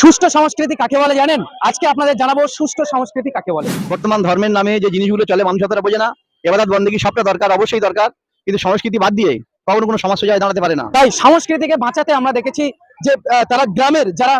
সুষ্ঠু সংস্কৃতি কাকে বলে জানেন? আজকে আপনাদের জানাব সুষ্ঠু সংস্কৃতি কাকে বলে। বর্তমান ধর্মের নামে যে জিনিসগুলো চলে মানুষ তারা বোঝে না এবাদাত বন্দেগী সবটা দরকার অবশ্যই দরকার কিন্তু সংস্কৃতি বাদ দিয়ে কখনো কোনো সমস্যা সোজায় দাঁড়াতে পারে না। তাই সংস্কৃতিকে বাঁচাতে আমরা দেখেছি যে তারা গ্রামের যারা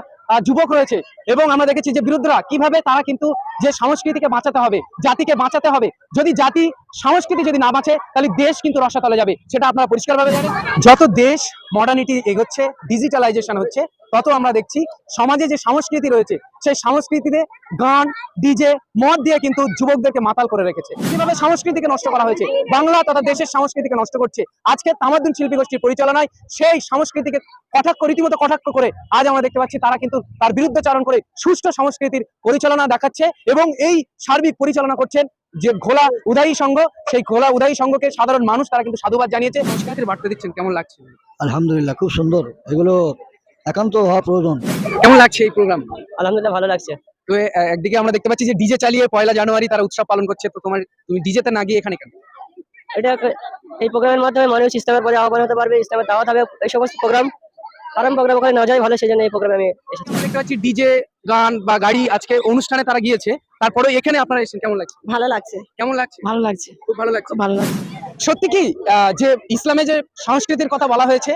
যুবক রয়েছে এবং আমরা দেখেছি যে বিরুদ্ধরা কীভাবে তারা কিন্তু যে সংস্কৃতিকে বাঁচাতে হবে জাতিকে বাঁচাতে হবে যদি জাতি সংস্কৃতি যদি না বাঁচে তাহলে দেশ কিন্তু রসাতলে যাবে সেটা আপনারা পরিষ্কারভাবে জানেন। যত দেশ মডার্নিটি এগোচ্ছে ডিজিটালাইজেশন হচ্ছে তত আমরা দেখছি সমাজে যে সংস্কৃতি রয়েছে, সেই সংস্কৃতিতে গান ডিজে মদ দিয়ে কিন্তু যুবকদেরকে মাতাল করে রেখেছে। কীভাবে সংস্কৃতিকে নষ্ট করা হয়েছে? বাংলা তথা দেশের সংস্কৃতিকে নষ্ট করছে। আজকে তামাদ্দুন শিল্পী গোষ্ঠীর পরিচালনায় সেই সংস্কৃতিকে কটাক্ষ, রীতিমতো কটাক্ষ করে আজ আমরা দেখতে পাচ্ছি তারা কিন্তু তার বিরুদ্ধচারণ করে সুষ্ঠু সংস্কৃতির পরিচালনা দেখাচ্ছে এবং এই সার্বিক পরিচালনা করছেন যে ঘোলা উদায়ী সংঘ, সেই ঘোলা উদায়ী সংঘকে সাধারণ মানুষ তারা কিন্তু সাধুবাদ জানিয়েছে। সংস্কৃতির বার্তা দিচ্ছেন, কেমন লাগছে? আলহামদুলিল্লাহ, খুব সুন্দর। এগুলো একান্ত হওয়া প্রয়োজন। কেমন লাগছে এই প্রোগ্রাম আলহামদুলিল্লাহ ভালো লাগছে। তো একদিকে আমরা দেখতে পাচ্ছি যে ডিজে চালিয়ে পয়লা জানুয়ারি তারা উৎসব পালন করছে তো তোমার তুমি ডিজেতে না গিয়ে এখানে কেন? এটা এই প্রোগ্রামের মাধ্যমে মানুষ ইসলামের পরে আহ্বান হতে পারবে ইসলামের দাওয়াত হবে এই সমস্ত প্রোগ্রাম কারণ প্রোগ্রাম ওখানে না যায় ভালো সেই জন্য এই প্রোগ্রামে আমি এসেছি। দেখতে পাচ্ছি ডিজে গান বা গাড়ি আজকে অনুষ্ঠানে তারা গিয়েছে তারপরে এখানে আপনারা এসেছেন কেমন লাগছে? ভালো লাগছে। কেমন লাগছে? ভালো লাগছে। খুব ভালো লাগছে। ভালো লাগছে। সত্যি কি আহ, যে ইসলামে যে সংস্কৃতির কথা বলা হয়েছে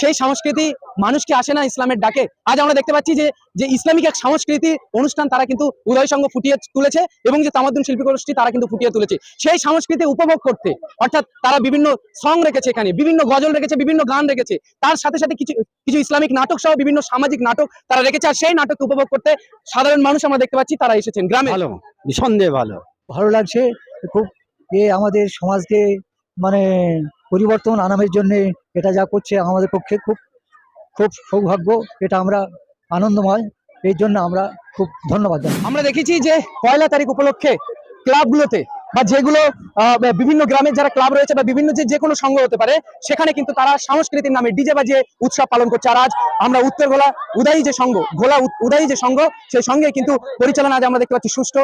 সেই সংস্কৃতি মানুষ কি আসে না ইসলামের ডাকে। আজ আমরা দেখতে পাচ্ছি যে যে ইসলামিক এক সংস্কৃতি অনুষ্ঠান তারা কিন্তু উদয় সংঘ ফুটিয়ে তুলেছে এবং যে তামাদ্দুন শিল্পী গোষ্ঠী তারা কিন্তু ফুটিয়ে তুলেছে। সেই সংস্কৃতি উপভোগ করতে অর্থাৎ তারা বিভিন্ন সং রেখেছে এখানে বিভিন্ন গজল রেখেছে বিভিন্ন গান রেখেছে। তার সাথে সাথে কিছু কিছু ইসলামিক নাটক সহ বিভিন্ন সামাজিক নাটক তারা রেখেছে। আর সেই নাটক উপভোগ করতে সাধারণ মানুষ আমরা দেখতে পাচ্ছি তারা এসেছেন গ্রামে। ভালো নিঃসন্দেহে ভালো। ভালো লাগছে খুব এ আমাদের সমাজকে মানে পরিবর্তন আনামের জন্য এটা যা করছে আমাদের পক্ষে খুব খুব সৌভাগ্য, এটা আমরা আনন্দময়। এই জন্য আমরা খুব ধন্যবাদ জানাই। আমরা দেখেছি যে পয়লা তারিখ উপলক্ষে ক্লাবগুলোতে বা যেগুলো বিভিন্ন গ্রামের যারা ক্লাব রয়েছে বা বিভিন্ন যে কোনো সংঘ হতে পারে, সেখানে কিন্তু তারা সংস্কৃতির নামে ডিজে বাজিয়ে উৎসব পালন করছে। আর আজ আমরা উত্তর গোলা উদায়ী যে সংঘ, গোলা উদ- উদায়ী যে সংঘ, সেই সঙ্গে কিন্তু পরিচালনা আজ আমরা দেখতে পাচ্ছি সুস্থ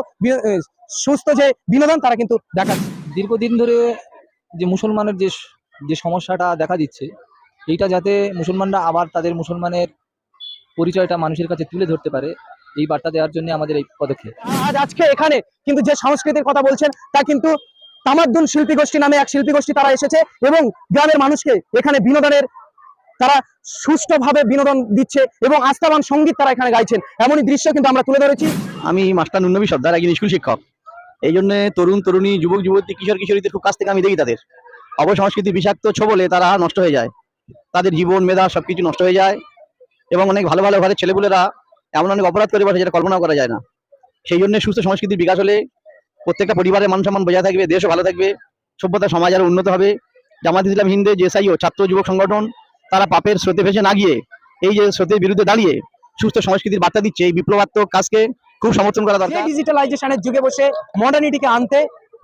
সুস্থ যে বিনোদন তারা কিন্তু দেখাচ্ছে। দীর্ঘদিন ধরে যে মুসলমানের যে যে সমস্যাটা দেখা দিচ্ছে এইটা যাতে মুসলমানরা আবার তাদের মুসলমানের পরিচয়টা মানুষের কাছে তুলে ধরতে পারে এই বার্তা দেওয়ার জন্য আমাদের এই পদক্ষেপ। আজ আজকে এখানে কিন্তু যে সংস্কৃতির কথা বলছেন তা কিন্তু তামাদ্দুন শিল্পী গোষ্ঠী নামে এক শিল্পী গোষ্ঠী তারা এসেছে এবং গ্রামের মানুষকে এখানে বিনোদনের তারা সুষ্ঠুভাবে বিনোদন দিচ্ছে এবং আস্থাবান সংগীত তারা এখানে গাইছেন। এমনই দৃশ্য কিন্তু আমরা তুলে ধরেছি। আমি মাস্টার নুন্নবী সর্দার একজন স্কুল শিক্ষক। এই জন্য তরুণ তরুণী যুবক যুবতী কিশোর কিশোরীদের খুব কাছ থেকে আমি দেখি তাদের। অবসংস্কৃতি বিষাক্ত ছোবলে তারা নষ্ট হয়ে যায়। তাদের জীবন, মেধা সবকিছু নষ্ট হয়ে যায় এবং অনেক ভালো ভালো ঘরের ছেলেপুলেরা এমন অনেক অপরাধ করে বসে যেটা কল্পনা করা যায় না। সেই জন্য সুস্থ সংস্কৃতির বিকাশ হলে প্রত্যেকটা পরিবারের মান সম্মান বজায় থাকবে, দেশও ভালো থাকবে, সভ্যতা, সমাজ আরও উন্নত হবে। জামাত ইসলাম, হিন্দে জেসাইও ছাত্র যুবক সংগঠন তারা পাপের স্রোতে ভেসে না গিয়ে এই যে স্রোতের বিরুদ্ধে দাঁড়িয়ে সুস্থ সংস্কৃতির বার্তা দিচ্ছে এই বিপ্লবাত্মক কাজকে খুব সমর্থন করা দরকার। ডিজিটালাইজেশনের যুগে বসে মডার্নিটিকে আনতে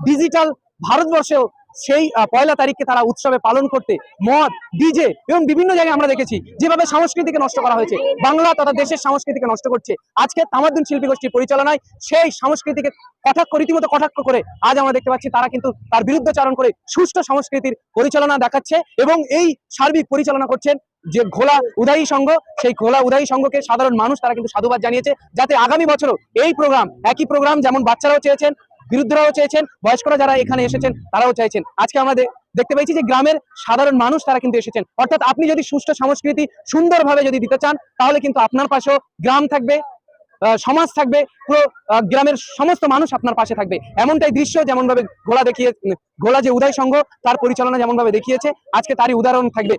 ডিজিটাল ভারতবর্ষেও সেই পয়লা তারিখকে তারা উৎসবে পালন করতে মদ, ডিজে এবং বিভিন্ন জায়গায় আমরা দেখেছি, যেভাবে সংস্কৃতিকে নষ্ট করা হয়েছে। বাংলা তথা দেশের সংস্কৃতিকে নষ্ট করছে। আজকে তামাদ্দুন শিল্পী গোষ্ঠীর পরিচালনায় সেই সংস্কৃতিকে কটাক্ষ, রীতিমতো কটাক্ষ করে আজ আমরা দেখতে পাচ্ছি, তারা কিন্তু তার বিরুদ্ধচারণ করে সুষ্ঠু সংস্কৃতির পরিচালনা দেখাচ্ছে এবং এই সার্বিক পরিচালনা করছেন যে ঘোলা উদায়ী সংঘ, সেই ঘোলা উদায়ী সংঘকে সাধারণ মানুষ তারা কিন্তু সাধুবাদ জানিয়েছে, যাতে আগামী বছরও এই প্রোগ্রাম, একই প্রোগ্রাম যেমন বাচ্চারাও চেয়েছেন বিরুদ্ধরাও চেয়েছেন, বয়স্করা যারা এখানে এসেছেন তারাও চাইছেন। আজকে আমরা দে- দেখতে পেয়েছি যে গ্রামের সাধারণ মানুষ তারা কিন্তু এসেছেন। অর্থাৎ আপনি যদি সুষ্ঠু সংস্কৃতি সুন্দরভাবে যদি দিতে চান, তাহলে কিন্তু আপনার পাশেও গ্রাম থাকবে সমাজ থাকবে, পুরো গ্রামের সমস্ত মানুষ আপনার পাশে থাকবে। এমনটাই দৃশ্য যেমন ভাবে ঘোলা দেখিয়ে ঘোলা যে উদয় সংঘ, তার পরিচালনা যেমন ভাবে দেখিয়েছে, আজকে তারই উদাহরণ থাকবে।